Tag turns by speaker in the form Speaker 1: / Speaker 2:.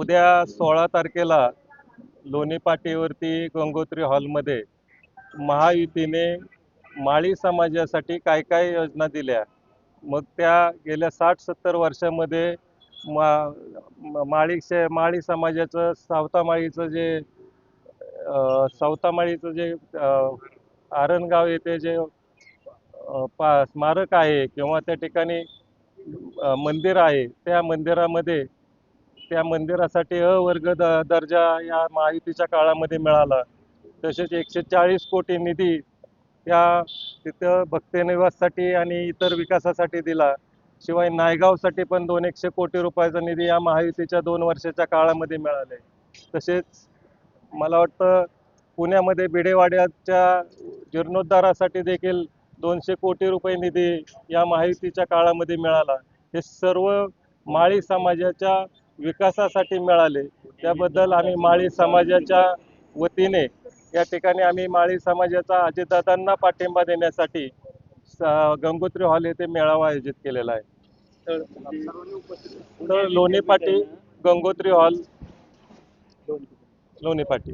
Speaker 1: उद्या सोळा तारखेला लोणी पाटीवरती गंगोत्री हॉलमध्ये महायुतीने माळी समाजासाठी काय काय योजना दिल्या? मग त्या गेल्या साठ सत्तर वर्षामध्ये मा म- माळी माळी समाजाचं सावतामाळीचं जे सावतामाळीचं जे आरणगाव येथे जे पा स्मारक आहे किंवा त्या ठिकाणी मंदिर आहे त्या मंदिरामध्ये त्या मंदिरासाठी अ वर्ग द दर्जा या महायुतीच्या काळामध्ये मिळाला. तसेच एकशे चाळीस कोटी निधी या तिथं भक्तनिवाससाठी आणि इतर विकासासाठी दिला. शिवाय नायगावसाठी पण दोन एकशे कोटी रुपयाचा निधी या महायुतीच्या दोन वर्षाच्या काळामध्ये मिळाले. तसेच मला वाटतं पुण्यामध्ये बिडेवाड्याच्या जीर्णोद्धारासाठी देखील दोनशे कोटी रुपये निधी या महायुतीच्या काळामध्ये मिळाला. हे सर्व माळी समाजाच्या विकासासाठी मिळाले. त्याबद्दल आम्ही माळी समाजाच्या वतीने या ठिकाणी आम्ही माळी समाजाचा अजितदादांना पाठिंबा देण्यासाठी गंगोत्री हॉल येथे मेळावा आयोजित केलेला आहे. तर लोणी पाटी गंगोत्री हॉल लोणी पाटी